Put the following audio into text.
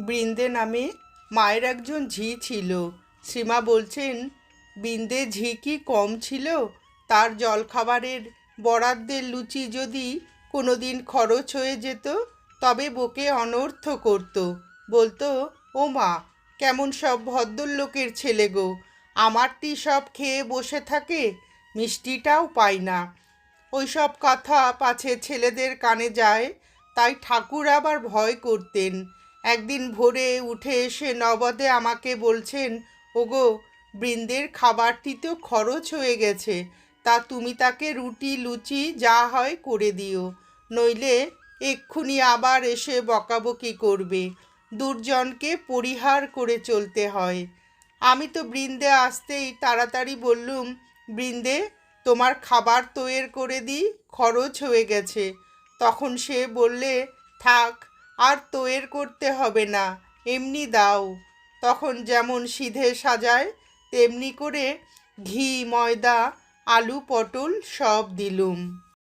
বৃন্দে নামে মায়ের একজন ঝি ছিল। শ্রীমা বলছেন, বৃন্দে ঝি কি কম ছিল? তার জলখাবারের বরাদ্দের লুচি যদি কোনো দিন খরচ হয়ে যেত, তবে বকে অনর্থ করত। বলতো, ও মা, কেমন সব ভদ্রলোকের ছেলে গো। আমারটি সব খেয়ে বসে থাকে, মিষ্টিটাও পাই না। ওইসব কথা পাছে ছেলেদের কানে যায়, তাই ঠাকুর আবার ভয় করতেন। একদিন ভোরে উঠে এসে নবদে আমাকে বলছেন, ওগো, বৃন্দের খাবারটি তো খরচ হয়ে গেছে, তা তুমি তাকে রুটি, লুচি যা হয় করে দিও। নইলে এক্ষুনি আবার এসে বকাবকি করবে। দুর্জনকে পরিহার করে চলতে হয়। আমি তো বৃন্দে আসতেই তাড়াতাড়ি বললুম, বৃন্দে, তোমার খাবার তৈর করে দিই, খরচ হয়ে গেছে। তখন সে বললে, থাক আর তৈর করতে হবে না, এমনি দাও। তখন যেমন সিধে সাজায়, তেমনি করে ঘি, ময়দা, আলু, পটল সব দিলুম।